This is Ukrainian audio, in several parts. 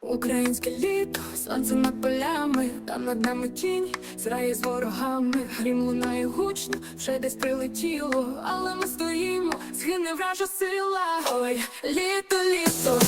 Українське літо, сонце над полями, там над нами тінь, зрає з ворогами, грім лунає гучно, вже десь прилетіло, але ми стоїмо, згине вража сила. Ой, літо, літо,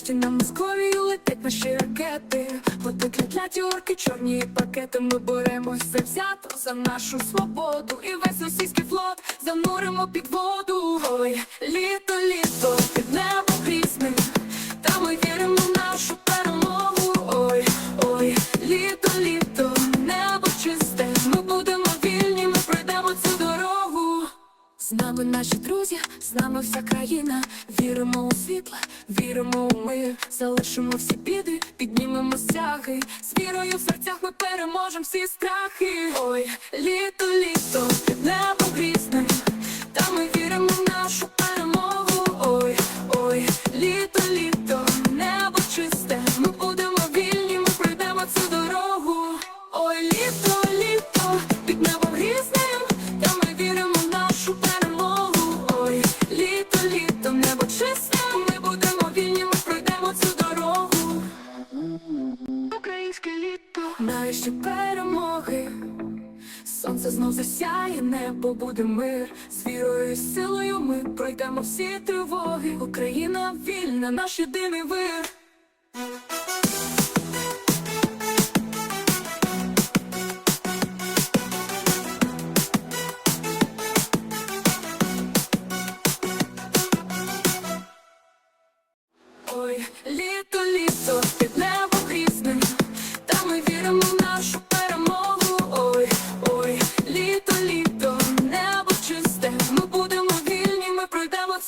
Нарешті на Московію летять наші ракети, Потекли для орки, чорні пакети. Ми боремось все взято за нашу свободу. І весь російський флот зануримо під воду. Ой, літо, З нами наші друзі, з нами вся країна. Віримо у світло, віримо у мир, залишимо всі біди, піднімемо стяги. З вірою в серцях ми переможемо всі страхи. Ой, літо, літо, літо, що перемоги. Сонце знов засяє, небо буде мир. З вірою і силою ми пройдемо всі тривоги. Україна вільна, наш єдиний вир.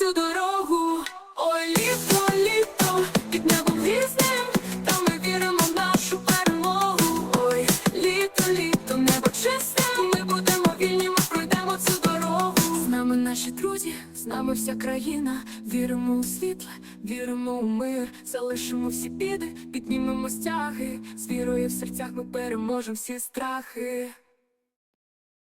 Цю дорогу. Ой, літо, літо, під небом грізним, та ми віримо в нашу перемогу. Ой, літо, літо, небо чисте. Ми будемо вільні, ми пройдемо цю дорогу. З нами наші друзі, з нами вся країна. Віримо у світле, віримо у мир, залишимо всі біди, піднімемо стяги. З вірою в серцях ми переможемо всі страхи.